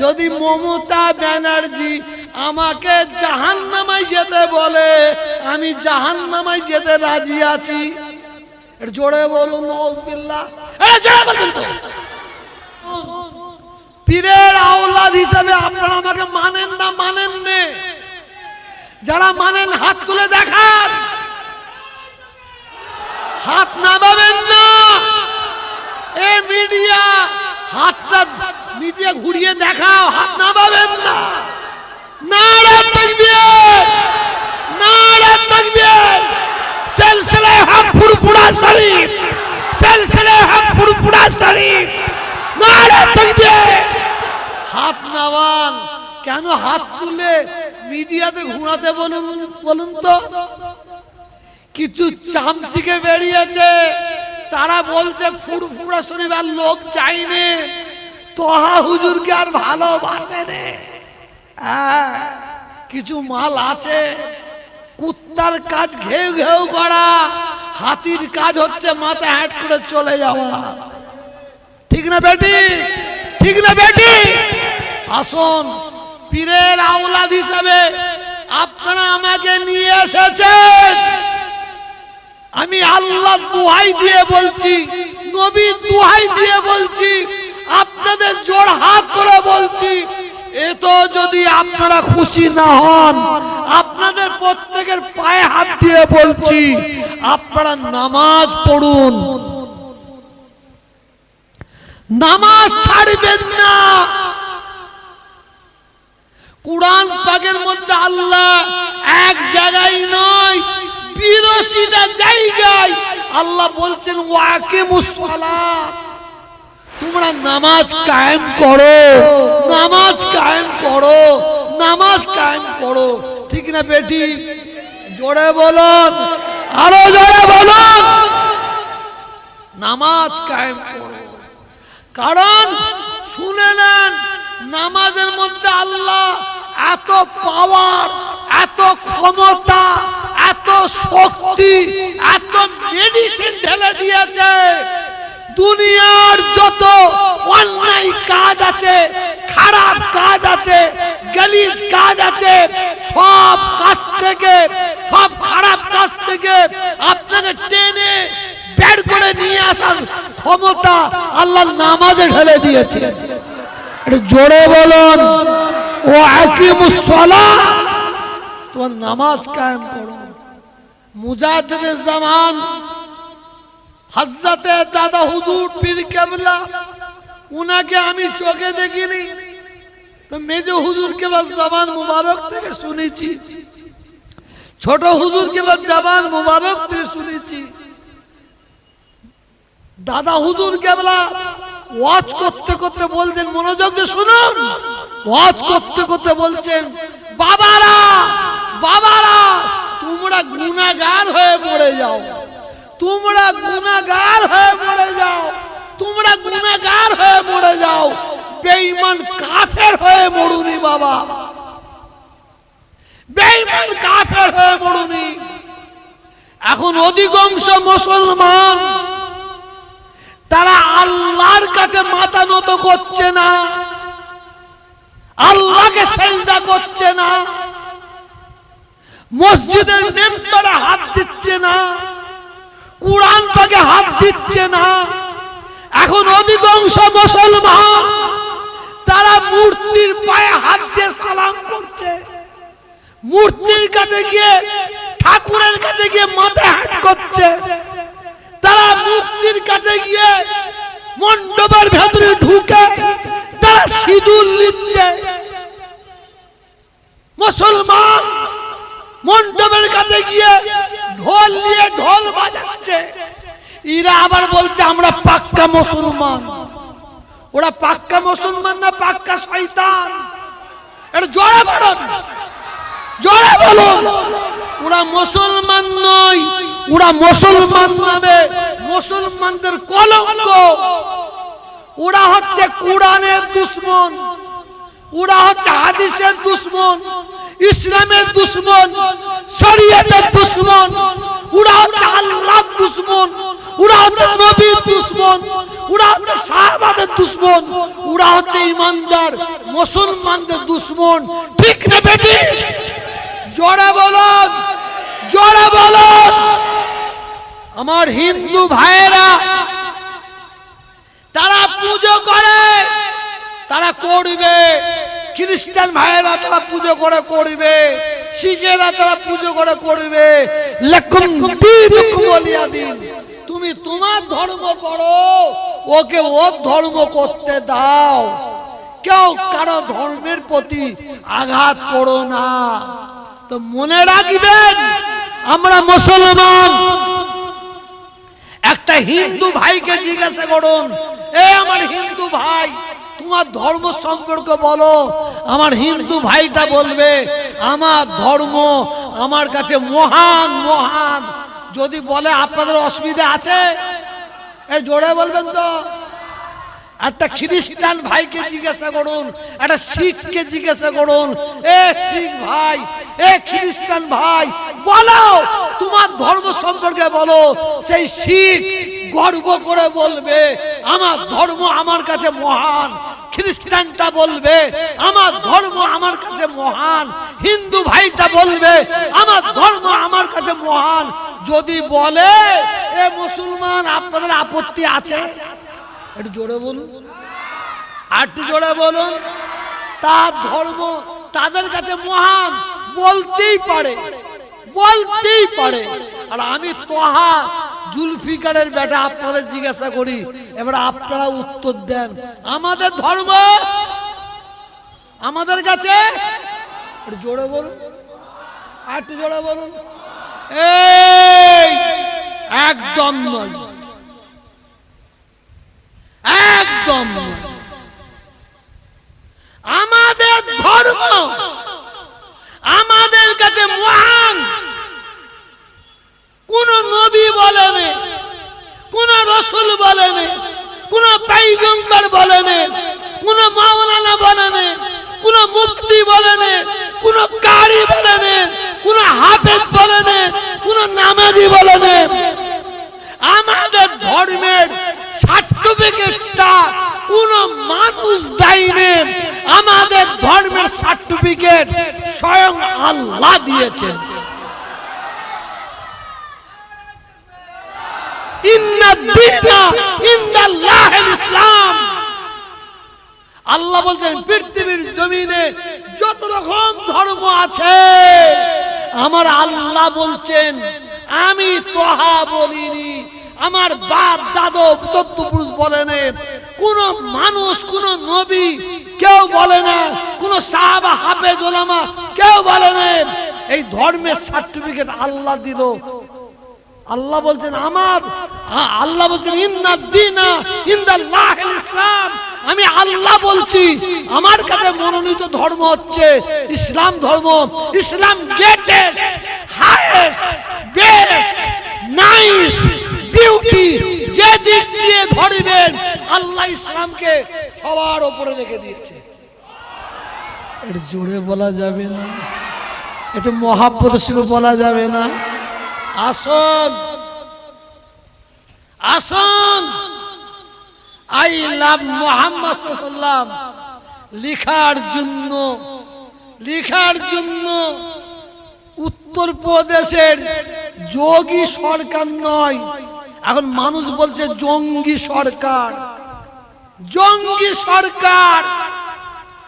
যদি মমতা ব্যানার্জি আমাকে জাহান নামাই যেতে বলে আমি জাহান নামাই যেতে রাজি আছি। জোরে বলুন পীরের আওলাদ হিসাবে আপনারা আমাকে মানেন না মানেন নে। যারা মানেন হাত তুলে দেখান। হাত নামাবেন না। এ মিডিয়া হাতটা মিডিয়া ঘুরিয়ে দেখাও, হাত নামাবেন না। নারা তাকবীর নারা তাকবীর। সিলসিলে হক ফুরফুরা শরীফ সিলসিলে হক ফুরফুরা শরীফ। নারা তাকবীর। হাত নামান, কেন হাত তুলে মিডিয়াতে ঘোরাতে বলুন বলুন তো? কিছু চামচিকে বেরিয়েছে, তারা বলছে ফুরফুরা শরীফ আর লোক চাইনে। তোহা হুজুরকে আর ভালোবাসে নে। হ্যাঁ, কিছু মাল আছে। কুত্তার কাজ ঘেউ ঘেউ করা। হাতির কাজ হচ্ছে মাথা হ্যাট করে চলে যাওয়া। ঠিক না বেটি? ঠিক না বেটি? আসুন পীরের আওলাদ হিসাবে আপনারা আমাকে নিয়ে এসেছেন। আমি আল্লাহ দুহাই দিয়ে বলছি নবী দুহাই দিয়ে বলছি আপনাদের জোর হাত করে বলছি এ তো যদি আপনারা খুশি না হন, আপনাদের প্রত্যেকের পায়ে হাত দিয়ে বলছি, আপনারা নামাজ পড়ুন। নামাজ ছাড়বেন না। কোরআন পাকের মধ্যে আল্লাহ এক জায়গায় নয় বিরশিটা জায়গায় আল্লাহ বলছেন ওয়াকে মুসলাত তোমরা নামাজ কায়েম করো। নামাজ কায়েম করো। নামাজ কায়েম করো। ঠিক না বেটি? জোরে বলুন। আরও জোরে বলুন। নামাজ কায়েম করো। কারণ শুনে নেন, নামাজের মধ্যে আল্লাহ এত পাওয়ার এত ক্ষমতা, এত শক্তি, এত মেডিসিন ঢেলে দিয়েছে। দুনিয়ার যত অন্যায় কাজ আছে, খারাপ কাজ আছে, গালিজ কাজ আছে, সব কাজ থেকে, সব খারাপ কাজ থেকে আপনাকে টেনে বের করে নিয়ে আসার ক্ষমতা আল্লাহ নামাজে ঢেলে দিয়েছে। জোরে বলুন, ও আকিমুসলা তোমার নামাজ কায়েম করো মুজাহিদের জামান হজরতে দাদা হুজুর পীর কেবলা, উনাকে আমি চোখে দেখিনি। তো মেজ হুজুরকে বাস জামান মুবারক থেকে শুনেছি। ছোট হুজুরকে বাস জামান মুবারক থেকে শুনেছি। দাদা হুজুর কেবলা ওয়াজ করতে করতে বলছেন, মনোযোগ দিয়ে শুনুন। ওয়াজ করতে করতে বলছেন, বাবারা বাবারা, তোমরা গুনাহগার হয়ে পড়ে যাও। তোমরা গুনাহগার হয়ে পড়ে যাও। তোমরা গুণাগার হয়ে পড়ে যাও। বেঈমান কাফের হয়ে মরুনি বাবা। বেঈমান কাফের হয়ে মরুনি। এখন অধিকাংশ মুসলমান, তারা আল্লাহর কাছে মাথা নত করছে না, আল্লাহকে সেজদা করছে না, মসজিদের মেম্বারে হাত দিচ্ছে না। কোরআন পাকে হাত দিচ্ছে না। এখন অধিকাংশ মুসলমান তারা মূর্তির পায়ে হাত দিয়ে সালাম করছে। মূর্তির কাছে গিয়ে, ঠাকুরের কাছে গিয়ে মাথা হাত করছে। তারা মূর্তির কাছে গিয়ে মণ্ডপের ভেতরে ঢুকে তারা সিঁদুর নিচ্ছে। মুসলমান মণ্ডপের কাছে গিয়ে ঢোল নিয়ে ঢোল বাজাচ্ছে। এরা আবার বলছে, আমরা পাক্কা মুসলমান। ওরা পাক্কা মুসলমান না পাক্কা শয়তান? এটা জোরে বলুন। জোরে বলুন। ওরা মুসলমান নয়, ওরা মুসলমান নামে মুসলমানদের কলঙ্ক। ওরা হচ্ছে কোরআনের দুশ্মন। ওরা হচ্ছে হাদিসের দুশ্মন, ইসলামের দুশ্মন, শরীয়তের দুশ্মন, ওরা হচ্ছে আল্লাহর দুশ্মন, ওরা হচ্ছে নবীর দুশ্মন, ওরা হচ্ছে সাহাবাদের দুশ্মন, ওরা হচ্ছে ইমানদার, মুসলমানদের দুশ্মন। ঠিক না বেটি? জোরে বলুন জোরে বলুন। আমার হিন্দু ভাইয়েরা, তারা পুজো করে, তারা করবে। খ্রিস্টান ভাইয়েরা তারা পুজো করে করবে, শিখেরা তারা পুজো করে করবে। তুমি তোমার ধর্ম করো, ওকে ওর ধর্ম করতে দাও। কেউ কারও ধর্মের প্রতি আঘাত করো না। তো মনে রাখবেন, আমরা মুসলমান। একটা হিন্দু ভাইকে জিজ্ঞাসা করুন, এ আমার হিন্দু তোমার ধর্ম সম্পর্কে বলো। আমার হিন্দু ভাইটা বলবে, আমার ধর্ম আমার কাছে মহান মহান। যদি বলে আপনাদের অসুবিধা আছে জোরে বলবেন তো। একটা খ্রিস্টান ভাইকে জিজ্ঞাসা করুন, একটা শিখকে জিজ্ঞাসা করুন, এ শিখ ভাই, এ খ্রিস্টান ভাই, বলো, তোমার ধর্ম সম্পর্কে বলো। সেই শিখ গর্ব করে বলবে, আমার ধর্ম আমার কাছে মহান। খ্রিস্টানটা বলবে, আমার ধর্ম আমার কাছে মহান। হিন্দু ভাইটা বলবে, আমার ধর্ম আমার কাছে মহান। যদি বলে, এ মুসলমান, আপনাদের আপত্তি আছে? একটু জোরে বলুন। একটু জোরে বলুন। তার ধর্ম তাদের কাছে মহান বলতেই পারে বলতেই পারে। আর আমি তোহা জুলফিকারের বেটা আপনাদের জিজ্ঞাসা করি, এবার আপনারা উত্তর দেন। আমাদের ধর্ম আমাদের কাছে? জোরে বলুন। একটু জোরে বলুন। একদম নয়। একদম। আমাদের ধর্ম আমাদের কাছে মহান। কোন নবী বলেনি, কোন রসুল বলেনি, কোন পাইগম্বর বলেনি, কোন মাওলানা বলেনি, কোন মুক্তি বলেনি, কোন কারি বলেনি, কোন হাফেজ বলেনি, কোন নামাজি বলেনি। আমাদের ধর্মের সার্টিফিকেটটা কোন মানুষ দেয়নি। আমাদের ধর্মের সার্টিফিকেট স্বয়ং আল্লাহ দিয়েছেন ইন্না দীনা ইন্দাল্লাহিল আল্লাহ বলছেন, পৃথিবীর জমিনে যত রকম ধর্ম আছে, আমার আল্লাহ বলছেন, আমি তোহা বলিনি। আমার বাপ দাদু চোদ্দ পুরুষ বলেন কোন মানুষ, কোন নবী কেউ বলে না, কোন সাহাবা হাফেজ ওলামা কেউ বলে না। এই ধর্মের সার্টিফিকেট আল্লাহ দিল আল্লাহ বলছেন, আমার আল্লাহ বলছেন ইন্না দিনা ইন্দাল্লাহিল ইসলাম। আমি আল্লাহ বলছি, আমার কাছে মনোনীত ধর্ম হচ্ছে ইসলাম ধর্ম। Islam greatest highest best nice beauty যে দিক দিয়ে ধরবেন, আল্লাহ ইসলামকে সবার উপরে রেখে দিয়েছে। এটা জোরে বলা যাবে না। এটা মহাব্বত বলা যাবে না। আসুন। আসন। আই লাভ মোহাম্মদ সাল্লাম লিখার জন্য লিখার জন্য উত্তর প্রদেশের যোগী সরকার নয়। এখন মানুষ বলছে জঙ্গি সরকার। জঙ্গি সরকার।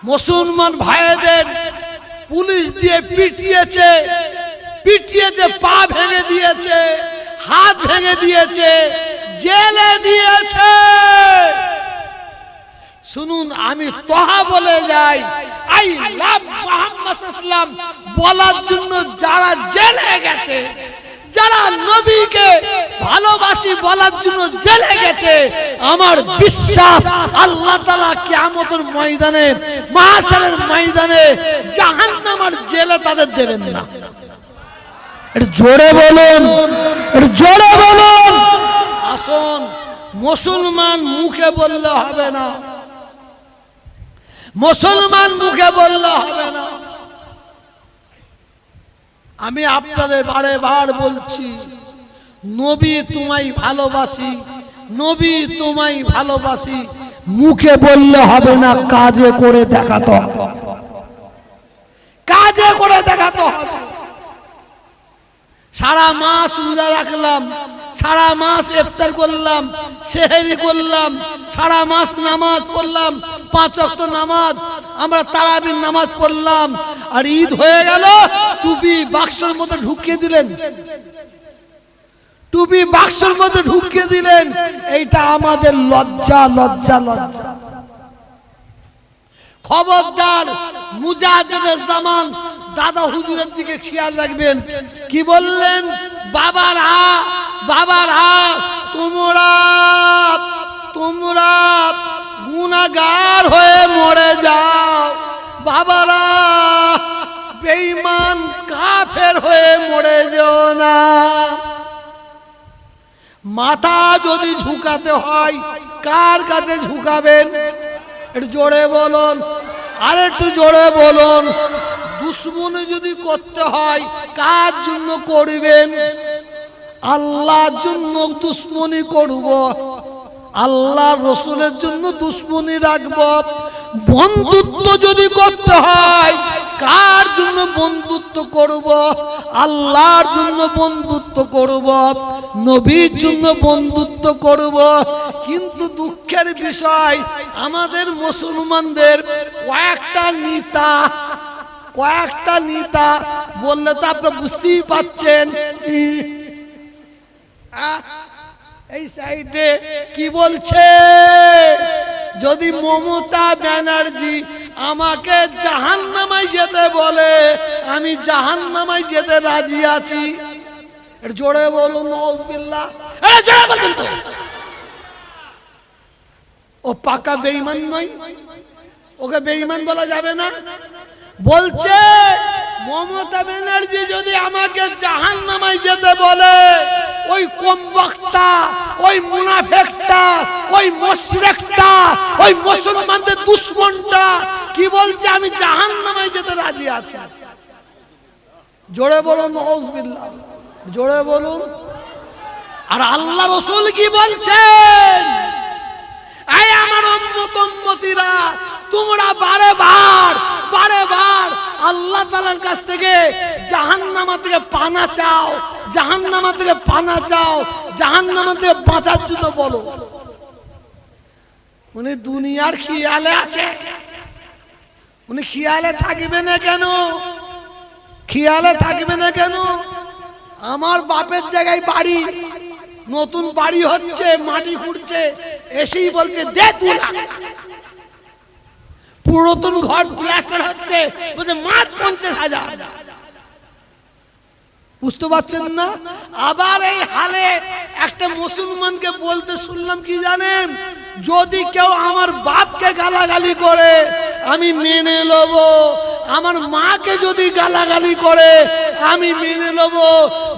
মুসলমান ভাইদের পুলিশ দিয়ে পিটিয়েছে। পিটিয়েছে পা ভেঙে দিয়েছে, হাত ভেঙে দিয়েছে, জেলে দিয়েছে। শুনুন, আমি তহা বলে যাই, আই লাভ মোহাম্মদ ইসলাম বলার জন্য যারা জেলে গেছে, যারা নবীকে ভালোবাসি বলার জন্য জেলে গেছে, আমার বিশ্বাস আল্লাহ তালা কিয়ামতের ময়দানে মাসারের ময়দানে জাহান্নামার জেলে তাদের দেবেন না। জোরে বলুন জোরে বলুন। আসুন, মুসলমান মুখে বললে হবে না। মুসলমান মুখে বললে হবে না। আমি আপনাদের বারে বার বলছি, নবী তোমায় ভালোবাসি, নবী তোমায় ভালোবাসি, মুখে বললে হবে না, কাজে করে দেখাতে। কাজে করে দেখাতে। হবে সারা মাস রোজা রাখলাম, সারা মাস ইফতার করলাম, সেহেরি করলাম, সারা মাস নামাজ পড়লাম, পাঁচ অক্ত নামাজ, আমরা তারাবির নামাজ পড়লাম, আর ঈদ হয়ে গেল, টুপি বাক্সের মধ্যে ঢুকিয়ে দিলেন। টুপি বাক্সের মধ্যে ঢুকিয়ে দিলেন, এইটা আমাদের লজ্জা লজ্জা লজ্জা। খবরদার মুজাহিদের জামান দাদা হুজুরের দিকে খেয়াল রাখবেন। কি বললেন? বাবারা বাবারা, তোমরা তোমরা গুনাগার হয়ে মরে যাও। বাবারা, বেঈমান কাফের হয়ে মরে যেও না। মাথা যদি ঝুঁকাতে হয়, কার কাছে ঝুঁকাবেন? একটু জোরে বলুন। আর একটু জোরে বলুন। দুশ্মনী যদি করতে হয়, কার জন্য করবেন? আল্লাহর জন্য দুশ্মনী করব। আল্লাহ রসুলের জন্য দুশ্মনী রাখব। বন্ধুত্ব যদি করতে হয়, কার জন্য বন্ধুত্ব করব? আল্লাহর জন্য বন্ধুত্ব করব। নবীর জন্য বন্ধুত্ব করব। কিন্তু দুঃখের বিষয়, আমাদের মুসলমানদের কয়েকটা নেতা কয়েকটা নেতা বললে তো আপনি বুঝতেই পাচ্ছেন। আহ, এই সাইডে কি বলছে? যদি মমতা ব্যানার্জি আমাকে জাহান নামাই যেতে বলে আমি জাহান নামাই যেতে রাজি আছি। জোরে বলুন ও পাকা বেঈমান নয়। ওকে বেইমান বলা যাবে না। বলছে, মমতা ব্যানার্জি যদি আমাকে জাহান নামায় যেতে বলে, ওই কম বক্তা, ওই মুনাফেকটা, ওই মশরেকটা, ওই মুসলমানদের দুশ্মনটা, কি বলছে, আমি জাহান নামায় যেতে রাজি আছি। জোরে বলুন নওয়াজবিল্লাহ জোরে বলুন। আর আল্লাহ রসুল কি বলছেন? আমার উম্মতিরা তোমরা বারে বার বারে বার আল্লাহ তাআলার কাছ থেকে জাহান্নামা থেকে পানা চাও, জাহান্নামা থেকে পানা চাও, জাহান্নামা থেকে বাঁচার জন্য বলো। উনি দুনিয়ার খেয়ালে আছে। উনি খেয়ালে থাকবে না কেন? খেয়ালে থাকবে না কেন? আমার বাপের জায়গায় বাড়ি, নতুন বাড়ি হচ্ছে, মাটি খুঁড়ছে, এসেই বলছে, দে লাখ পুরাতন ঘর প্লাস্টার হচ্ছে, বলছে মাত্র পঞ্চাশ হাজার। বুঝতে পারছেন না? আবার এই হালে একটা মুসলমানকে বলতে শুনলাম কি জানেন? যদি কেউ আমার বাপকে গালাগালি করে, আমি মেনে নেব। আমার মাকে যদি গালাগালি করে, আমি মেনে নেব।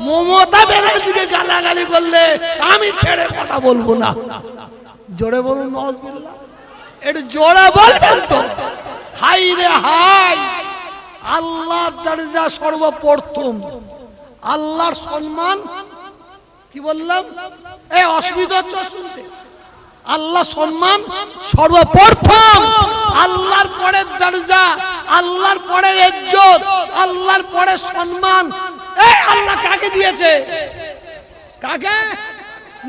মমতা ব্যানার্জিকে গালাগালি করলে আমি ছেড়ে কথা বলব না। জোরে বলুন নজবুল্লাহ একটু জোরে বলবেন তো। হাই রে হাই, আল্লাহর দরজা সর্বপ্রথম। আল্লাহর সম্মান, কি বললাম? এ, অসুবিধা হচ্ছে শুনতে। আল্লাহ সম্মান সর্বপ্রথম। আল্লাহর পরে দরজা, আল্লাহর পরে ইজ্জত, আল্লাহর পরে সম্মান। এই আল্লাহ কাকে দিয়েছে? কাকে?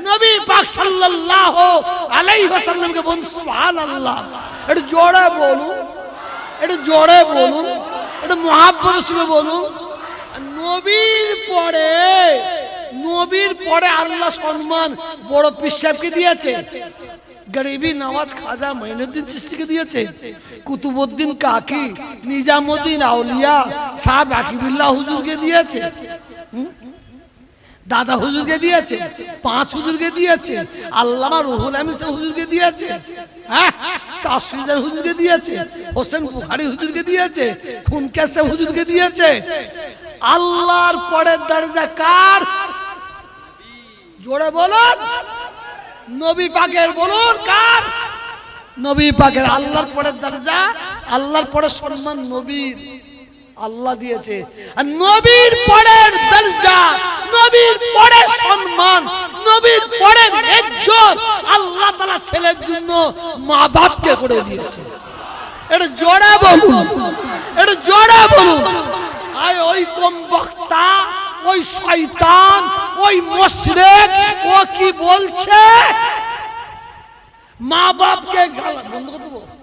নবী পাক সাল্লাল্লাহু আলাইহি ওয়াসাল্লামকে বলুন, সুবহানাল্লাহ। একটু জোরে বলুন, একটু জোরে বলুন, একটু মহাব্বতের সঙ্গে বলুন। নবীর পরে নবীর পরে আল্লাহ সম্মান বড় পিসাবকে দিয়েছে। গরিবী নওয়াজ খাজা মঈনুদ্দিন চিস্তিকে দিয়েছে। কুতুবউদ্দিন কাকি, নিজামুদ্দিন আউলিয়া শাহ বাকিবুল্লাহ হুজুরকে দিয়েছে? দাদা হুজুরকে দিয়েছে পাঁচ হুজুরকে দিয়েছে, আল্লামা রুহুল আমিন সাহেব হুজুরকে দিয়েছে হ্যাঁ? চাষিদার হুজুরকে দিয়েছে, হোসেন বুখারি হুজুরকে দিয়েছে, খুনকার সাহেব হুজুরকে দিয়েছে। আল্লাহর পরের দরজা কার? জোরে বলুন। নবী পাকের বলুন কার? নবী পাকের আল্লাহর পরের দরজা, আল্লাহর পরে সম্মান নবীর। আল্লাহ দিয়েছে। আর নবীর পরের দরজা, নবীর পরের সম্মান, নবীর পরের ইজ্জত আল্লাহ তাআলা ছেলের জন্য মা বাপকে করে দিয়েছে। এটা জোরে বলুন, এটা জোরে বলুন। আয় ওই কম বক্তা, ওই শয়তান, ওই মুশরিক, ও কি বলছে? মা বাপকে গাল বন্ধ করতে